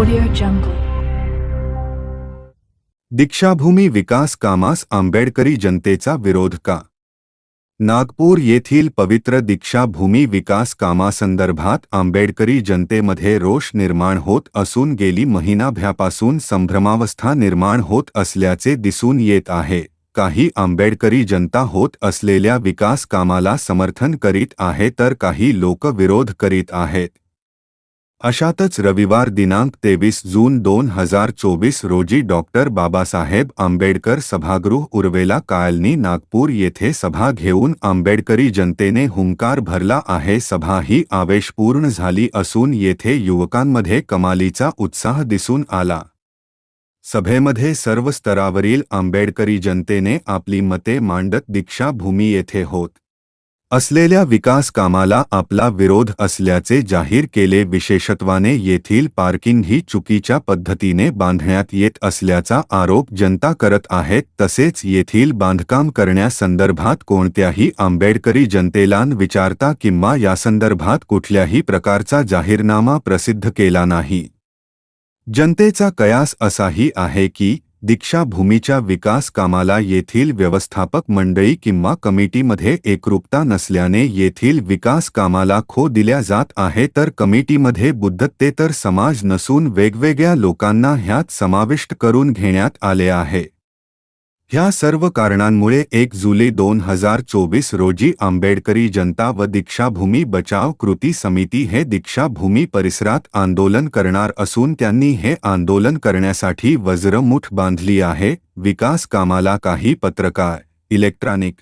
Audio जंगल दीक्षाभूमी विकास कामास आंबेडकरी जनतेचा विरोध का? नागपूर येथील पवित्र दीक्षाभूमी विकास कामासंदर्भात आंबेडकरी जनतेमध्ये रोष निर्माण होत असून गेली महिनाभ्यापासून संभ्रमावस्था निर्माण होत असल्याचे दिसून येत आहे. काही आंबेडकरी जनता होत असलेल्या विकास कामाला समर्थन करीत आहे तर काही लोक विरोध करीत आहेत. अशातच रविवार दिनांक तेवीस जून दोन हजार चोवीस रोजी डॉक्टर बाबासाहेब आंबेडकर सभागृह उर्वेला कायलनी नागपूर येथे सभा घेऊन आंबेडकरी जनतेने हुंकार भरला आहे. सभा ही आवेशपूर्ण झाली असून येथे युवकांमध्ये कमालीचा उत्साह दिसून आला. सभेमध्ये सर्व स्तरावरील आंबेडकरी जनतेने आपली मते मांडत दीक्षाभूमी येथे होत. असलेल्या विकास कामाला आपला विरोध असल्याचे जाहीर केले विशेषत्वाने येथील पार्किंग ही चुकीच्या पद्धतीने बांधण्यात येत असल्याचा आरोप जनता करत आहेत तसेच येथील बांधकाम करण्यासंदर्भात कोणत्याही आंबेडकरी जनतेला विचारता किंवा यासंदर्भात कुठल्याही प्रकारचा जाहीरनामा प्रसिद्ध केला नाही. जनतेचा कयास असाही आहे की दीक्षाभूमीच्या विकास कामाला येथील व्यवस्थापक मंडळी किंवा कमिटीमध्ये एकरूपता नसल्याने येथील विकास कामाला खो दिल्या जात आहे तर कमिटीमध्ये बुद्धत्तेतर समाज नसून वेगवेगळ्या लोकांना ह्यात समाविष्ट करून घेण्यात आले आहे. ह्या सर्व कारणांमुळे एक जुलै दोन हजार चोवीस रोजी आंबेडकरी जनता व दीक्षाभूमी बचाव कृती समिती हे दीक्षाभूमी परिसरात आंदोलन करणार असून त्यांनी हे आंदोलन करण्यासाठी वज्रमुठ बांधली आहे विकास कामाला काही पत्रकार इलेक्ट्रॉनिक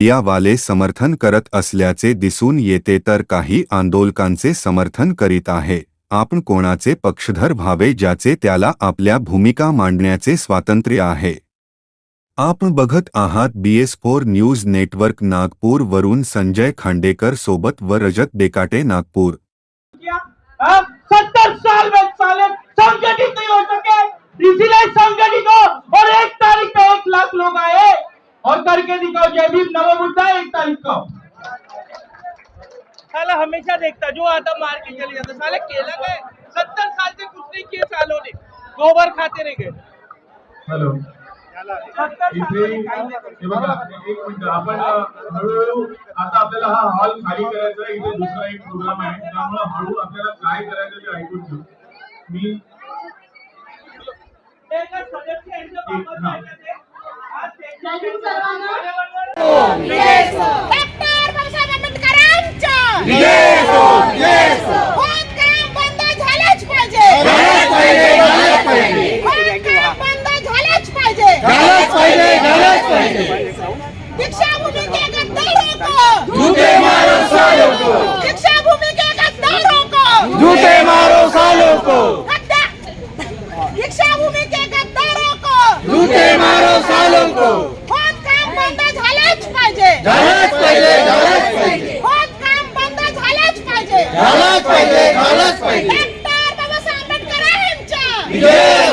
यावाले समर्थन करत असल्याचे दिसून येते तर काही आंदोलकांचे समर्थन करीत आहे आपण कोणाचे पक्षधर व्हावे ज्याचे त्याला आपल्या भूमिका मांडण्याचे स्वातंत्र्य आहे. आपण बघत आहात B S four news network Nagpur वरून संजय खांडेकर सोबत व रजत डेकाटे नागपूर. सत्तर साल में साले संगठित नहीं हो सके। इसीलिए संगठित हो और एक तारीख पे एक लाख लोग आए। और करके दिखाओ जय भीम नमो बुद्धा एक तारीख को। साला हमेशा देखता जो आता मार के चले जाता साले केला गए। सत्तर साल से कुछ नहीं किए सालों ने। गोबर खाते रह गए। हॅलो। इथे हे बघा एक मिनिट आपण हळूहळू आता आपल्याला हा हॉल खाली करायचा आहे. इथे दुसरा एक प्रोग्राम आहे. त्यामुळे हळू आपल्याला काय करायचं ते ऐकून घेऊ. मी एक सदस्य यांच्या बाबत हा. माहिती आहे. आज त्यांच्या जय भीम सर्वांना. कार्यालयावर- डॉक्टर बाबासाहेब आंबेडकरांच्या खोदकाम बंद झालंच पाहिजे खोदकाम बंद झालंच पाहिजे दीक्षाभूमी के गद्दारों को झूठे मारो सालों को दीक्षाभूमी के गद्दारों को झूठे मारो सालों को। गद्दार दीक्षाभूमी के गद्दारों को। झूठे मारो सालों को। खोदकाम बंद झालंच पाहिजे। झालंच पाहिजे झालंच पाहिजे। खोदकाम बंद झालंच पाहिजे। झालंच पाहिजे झालंच पाहिजे। डॉक्टर बाबासाहेब आंबेडकरांच्या जय हो